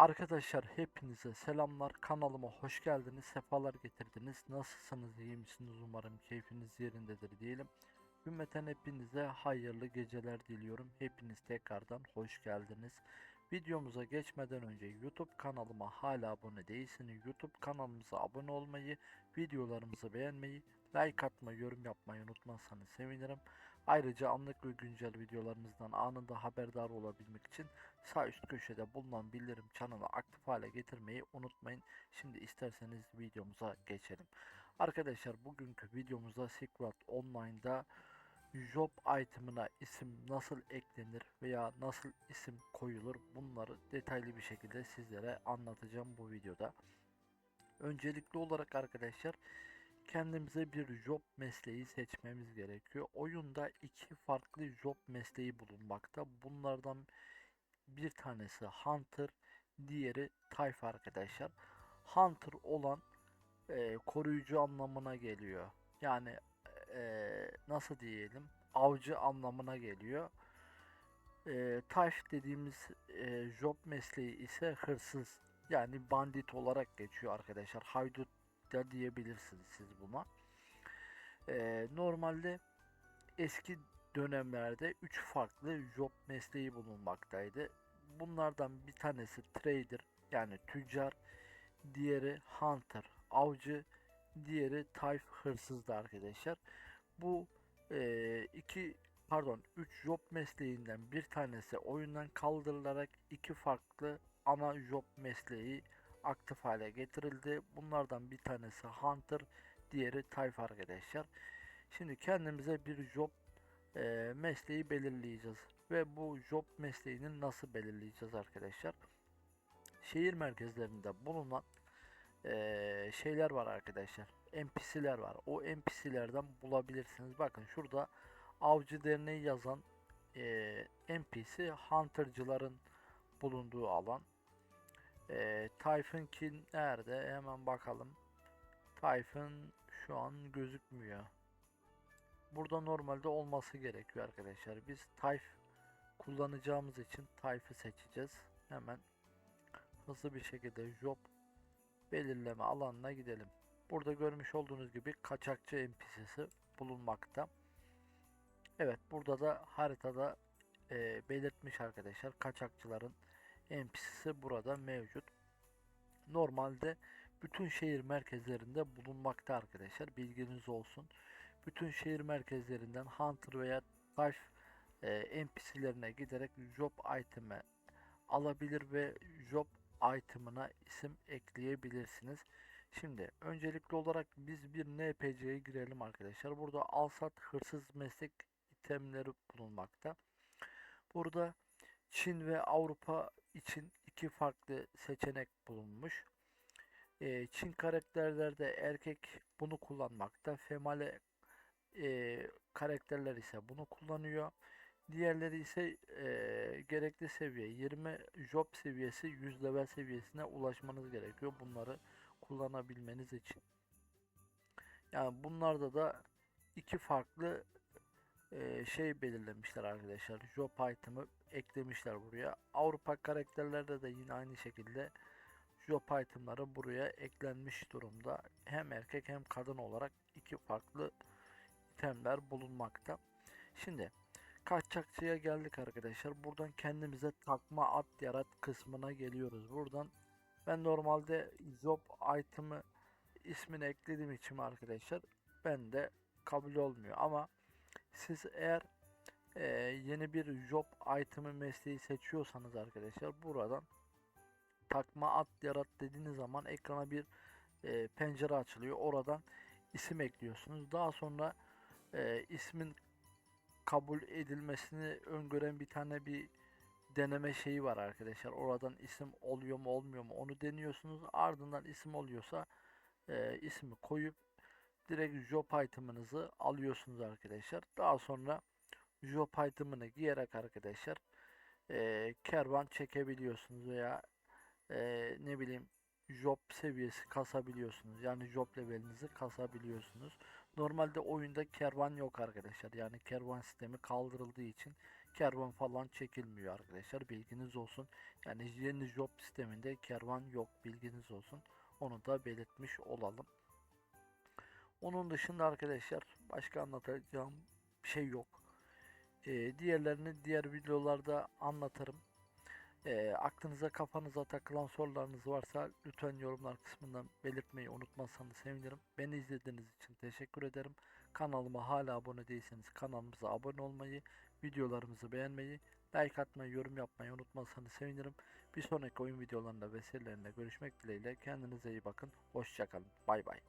Arkadaşlar hepinize selamlar. Kanalıma hoş geldiniz. Sefalar getirdiniz. Nasılsınız? iyi misiniz? Umarım keyfiniz yerindedir diyelim. Hürmeten hepinize hayırlı geceler diliyorum. Hepiniz tekrardan hoş geldiniz. Videomuza geçmeden önce YouTube kanalıma hala abone değilseniz YouTube kanalımıza abone olmayı, videolarımızı beğenmeyi, like atmayı, yorum yapmayı unutmazsanız sevinirim. Ayrıca anlık ve güncel videolarımızdan anında haberdar olabilmek için sağ üst köşede bulunan bildirim çanını aktif hale getirmeyi unutmayın. Şimdi isterseniz videomuza geçelim. Arkadaşlar bugünkü videomuzda Secret Online'da job item'ına isim nasıl eklenir veya nasıl isim koyulur bunları detaylı bir şekilde sizlere anlatacağım bu videoda. Öncelikli olarak arkadaşlar kendimize bir job mesleği seçmemiz gerekiyor. Oyunda iki farklı job mesleği bulunmakta. Bunlardan bir tanesi Hunter, diğeri Tayf arkadaşlar. Hunter olan e, koruyucu anlamına geliyor. Yani e, nasıl diyelim avcı anlamına geliyor. E, Tayf dediğimiz e, job mesleği ise hırsız yani bandit olarak geçiyor arkadaşlar. Haydut da diyebilirsiniz siz buna. E, normalde eski dönemlerde 3 farklı job mesleği bulunmaktaydı. Bunlardan bir tanesi trader yani tüccar, diğeri hunter, avcı, diğeri type hırsızdı arkadaşlar. Bu e, iki pardon 3 job mesleğinden bir tanesi oyundan kaldırılarak iki farklı ana job mesleği aktif hale getirildi. Bunlardan bir tanesi hunter, diğeri type arkadaşlar. Şimdi kendimize bir job e, mesleği belirleyeceğiz. Ve bu job mesleğini nasıl belirleyeceğiz arkadaşlar? Şehir merkezlerinde bulunan e, şeyler var arkadaşlar. NPC'ler var. O NPC'lerden bulabilirsiniz. Bakın şurada Avcı Derneği yazan e, NPC Hunter'cıların bulunduğu alan. E, Typhon Kin nerede? Hemen bakalım. Typhon şu an gözükmüyor. Burada normalde olması gerekiyor arkadaşlar. Biz Type kullanacağımız için Type'ı seçeceğiz. Hemen hızlı bir şekilde job belirleme alanına gidelim. Burada görmüş olduğunuz gibi kaçakçı NPC'si bulunmakta. Evet burada da haritada e, belirtmiş arkadaşlar kaçakçıların NPC'si burada mevcut. Normalde bütün şehir merkezlerinde bulunmakta arkadaşlar bilginiz olsun. Bütün şehir merkezlerinden Hunter veya Type e, NPC'lerine giderek job item'e alabilir ve job item'ına isim ekleyebilirsiniz. Şimdi öncelikli olarak biz bir NPC'ye girelim arkadaşlar. Burada alsat hırsız meslek itemleri bulunmakta. Burada Çin ve Avrupa için iki farklı seçenek bulunmuş. Ee, Çin karakterlerde erkek bunu kullanmakta. Female e, karakterler ise bunu kullanıyor. Diğerleri ise e, gerekli seviye 20 job seviyesi 100 level seviyesine ulaşmanız gerekiyor. Bunları kullanabilmeniz için. Yani bunlarda da iki farklı e, şey belirlemişler arkadaşlar. Job item'ı eklemişler buraya. Avrupa karakterlerde de yine aynı şekilde job item'ları buraya eklenmiş durumda. Hem erkek hem kadın olarak iki farklı itemler bulunmakta. Şimdi kaçakçıya geldik arkadaşlar. Buradan kendimize takma at yarat kısmına geliyoruz. Buradan ben normalde job item'ı ismini eklediğim için arkadaşlar ben de kabul olmuyor ama siz eğer e, yeni bir job item'ı mesleği seçiyorsanız arkadaşlar buradan takma at yarat dediğiniz zaman ekrana bir e, pencere açılıyor. Oradan isim ekliyorsunuz. Daha sonra e, ismin kabul edilmesini öngören bir tane bir deneme şeyi var arkadaşlar. Oradan isim oluyor mu olmuyor mu onu deniyorsunuz. Ardından isim oluyorsa e, ismi koyup direkt job item'ınızı alıyorsunuz arkadaşlar. Daha sonra job item'ını giyerek arkadaşlar e, kervan çekebiliyorsunuz veya e, ne bileyim job seviyesi kasabiliyorsunuz. Yani job levelinizi kasabiliyorsunuz. Normalde oyunda kervan yok arkadaşlar. Yani kervan sistemi kaldırıldığı için kervan falan çekilmiyor arkadaşlar bilginiz olsun. Yani yeni job sisteminde kervan yok bilginiz olsun. Onu da belirtmiş olalım. Onun dışında arkadaşlar başka anlatacağım bir şey yok. Ee, diğerlerini diğer videolarda anlatırım. Ee, aklınıza kafanıza takılan sorularınız varsa lütfen yorumlar kısmından belirtmeyi unutmazsanız sevinirim. Beni izlediğiniz için teşekkür ederim. Kanalıma hala abone değilseniz kanalımıza abone olmayı, videolarımızı beğenmeyi, like atmayı, yorum yapmayı unutmazsanız sevinirim. Bir sonraki oyun videolarında vesairelerinde görüşmek dileğiyle. Kendinize iyi bakın. Hoşçakalın. Bay bay.